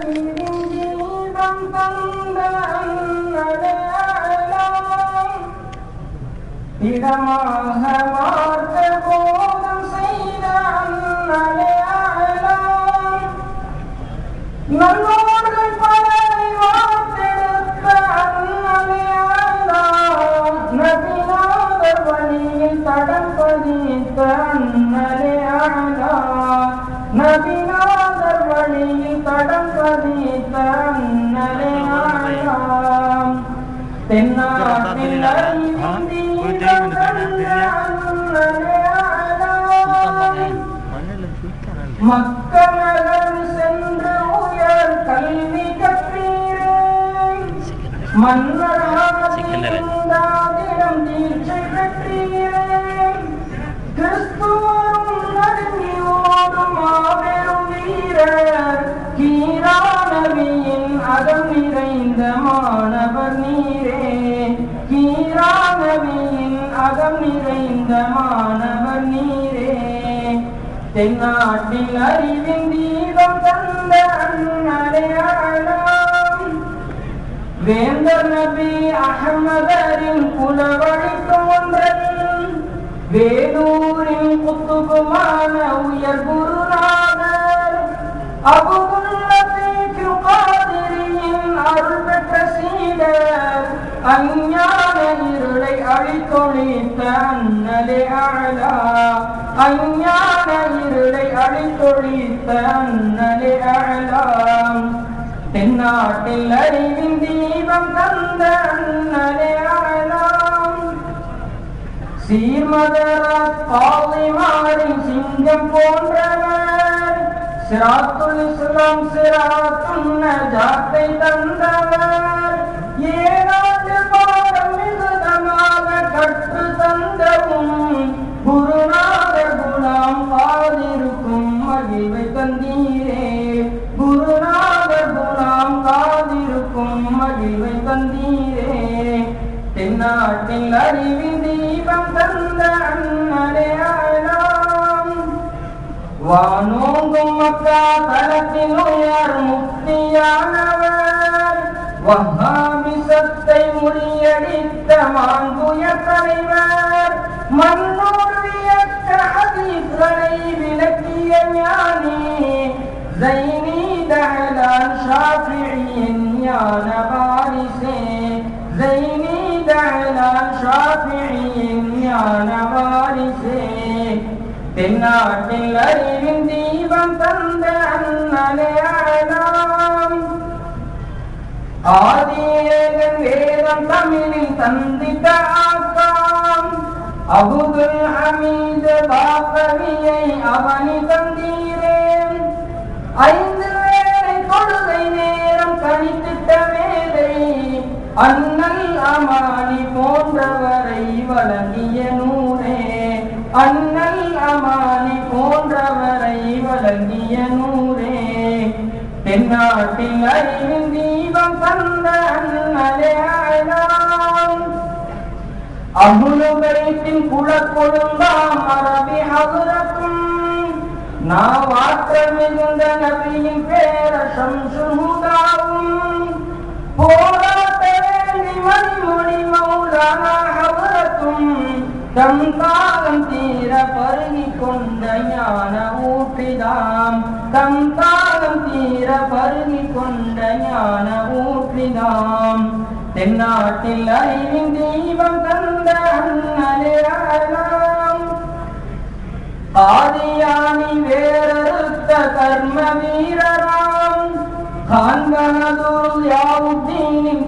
அறிவின் அண்ணலே அழலாம் இடமாக மாற்ற போதும் செய்த அண்ணலே அழலாம் நல்லோர்கள் பலரை வார்த்தெடுத்த அண்ணலே அழலாம் நபிநாதர் வழியில் தடம் பதித்த அண்ணலே அழலாம் நபிநாதர் வழியில் தடம் பதித்த அண்ணலே அழலாம் தென்னாட்டில் அறிவின் அண்ணலே அழலாம் மக்களகர் சென்று உயர் கல்வி கற்றீரே மன்னராதிடம் தென்னாட்டில் அறிவின் தீபம் தந்த அண்ணடையாளம் வேந்தர் நபி அகமதரின் குலவழி தோன்றல் வேலூரின் குத்துபுமான உயர் குருநாதர் அபுதுல்லபீக்கு காதிரியின் அருள் பெற்ற சீடர் அஞ்ஞான இருளை அழித்தொழித்த அண்ணலே அழலா அஞ்ஞான இருளை அண்ணலே அழலாம் தென்னாட்டில் அறிவின் தீபம் தந்த அண்ணலே அழலாம் சீர்மதராத் பாலிமாரின் சிங்கம் போன்றவர் சிராத்துல் இஸ்லாம் சிராத்துன்ன ஜாத்தை தந்தவர். வாழ்விவை தந்தீரே. தென்னாட்டில் அறிவி தீபம் தந்த அண்ணடையாளாம் வானோங்கும் மக்கா தளத்தில் உயர் முக்தியானவர். வஹாபிசத்தை முறியடித்த மாங்குய தலைவர். மன்னோர் வியக்க அதிகளை விளக்கிய ஞானி. شافعي ஞான வாரிசே زيني دعلان شافعي ஞான வாரிசே தென்னாட்டில் அறிவின் தீபம் தந்த அண்ணலே அழலாம் ஆதியேகன் வேதம் தமிழில் தந்தித்த ஆக்காம் அபுதுல் ஹமீது பாக்கவியை அவனி தந்தீரேன் ஐந்து அண்ணல் அமானி போன்றவரை வழங்கிய நூலே அண்ணல் அமானி போன்றவரை வழங்கிய நூலே தென்னாட்டில் அறிவின் தீபம் தந்த அண்ணலே அழலாம் அகுலுபைத்தின் குலக்கொழுந்தாம் அரபி ஹதுரக்கும் நாவாற்ற மிகுந்த நபியின் பேர சம்சுதாவும் மௌலானா தம் தாகம் தீர பருகி கொண்ட ஞான ஊற்றிதாம். தம் தாகம் தீர பருகி கொண்ட ஞான ஊற்றிதாம். தென்னாட்டில் அறிவின் தீபம் தந்த அண்ணலாம் ஆதியானி வேறறுத்த கர்ம வீரராம். காண்பனதொரு யாவுத்தீனின்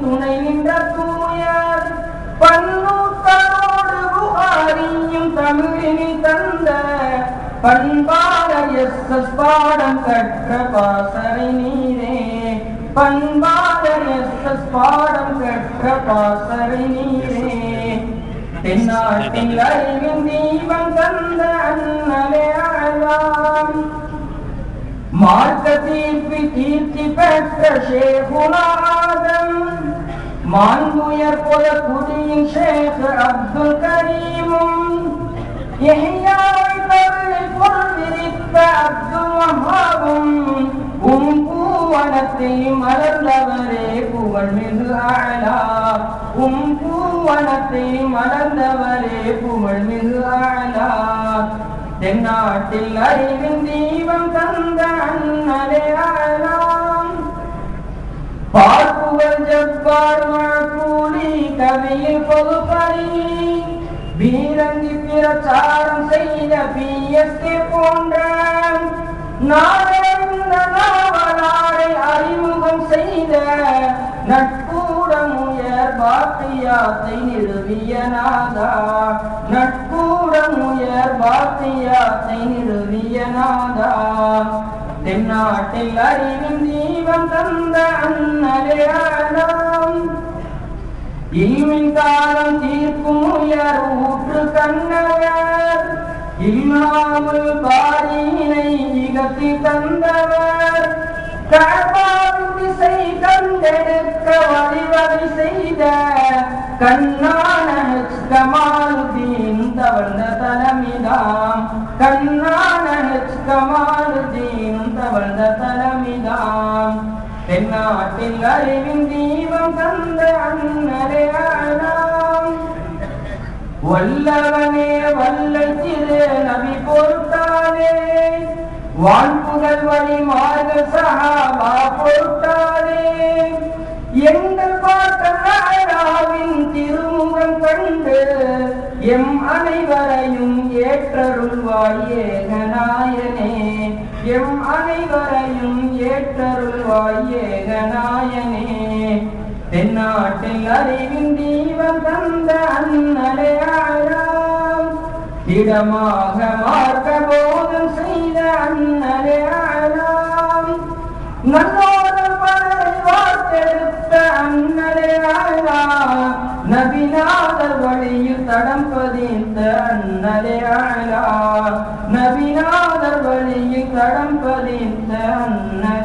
பண்பாடைய எஸ் பாடம் கற்ற பாசறை நீரே. பண்பாடைய எஸ் பாடம் கற்ற பாசறை நீரே. தென்னாட்டில் அறிவின் தீபம் தந்த அண்ணலே அழலாம் மார்க்க தீர்ப்பி கீர்த்தி பெற்ற ஷேகுநாதம் மாண்புயர் புல குடியின் ஷேக் அப்துல் கரீமும். இஹ்யாவை அப்துல் வஹாபும் உம் பூவனத்தை மலர்ந்தவரே புகழ் மிகு ஆளா உம் பூவனத்தையும் மலர்ந்தவரே புகழ் மிகு ஆளா தென்னாட்டில் அறிவின் தீபம் தந்த அண்ணலே ஆளாம் பார்ப்புகள் ஜப்பார் கூலி கவியில் பொதுப்பறி. வீரங்கி பிரச்சாரம் செய்த பிஎஸ்கே போன்ற நாடெந்த நாவலாரை அறிமுகம் செய்த நட்பூடம் உயர் பாத்தியாத்தை நிறுவிய நாதா. நட்பூடம் உயர் பாத்தியாத்தை நிறுவிய நாதா. தென்னாட்டில் அறிவின் தீபம் தந்த அண்ணலே இல்மின் காலம் தீர்க்கும் உயர் ஊற்று கண்ணவர் இல்லாமல் பாரியினை நிகழ்த்தி தந்தவர். கபாவின் திசை கண்டெடுக்க வழிவகை செய்த கண்ணான கமாலுதீன் தவழ்ந்த தலமிதாம். கண்ணான கமாலுதீன் தென்னாட்டில் அறிவின் தீபம் தந்த அண்ணரையானாம் வல்லவனே வல்லை நபி பொறுத்தானே. வான்புகழ் வழி மார்க சஹாபா பொறுத்தானே. எங்கள் பாட்டராவின் திருமுகம் கண்டு எம் அனைவரையும் ஏற்றருள்வாய் ஏகநாயனே. எம் அனைவரையும் ஏற்றருள்வாய் ஏகநாயனே தென்னாட்டில் அறிவின் தீபம் தந்த அண்ணலையாழாம் இடமாக மார்க்க போதம் செய்த அண்ணலையாழாம் நல்லோதர் பலரை வார்த்தெடுத்த அண்ணலையாழா நபிநாதர் வழியில் தடம் பதிந்த அண்ணலையாழா وليك لم قد امتهنا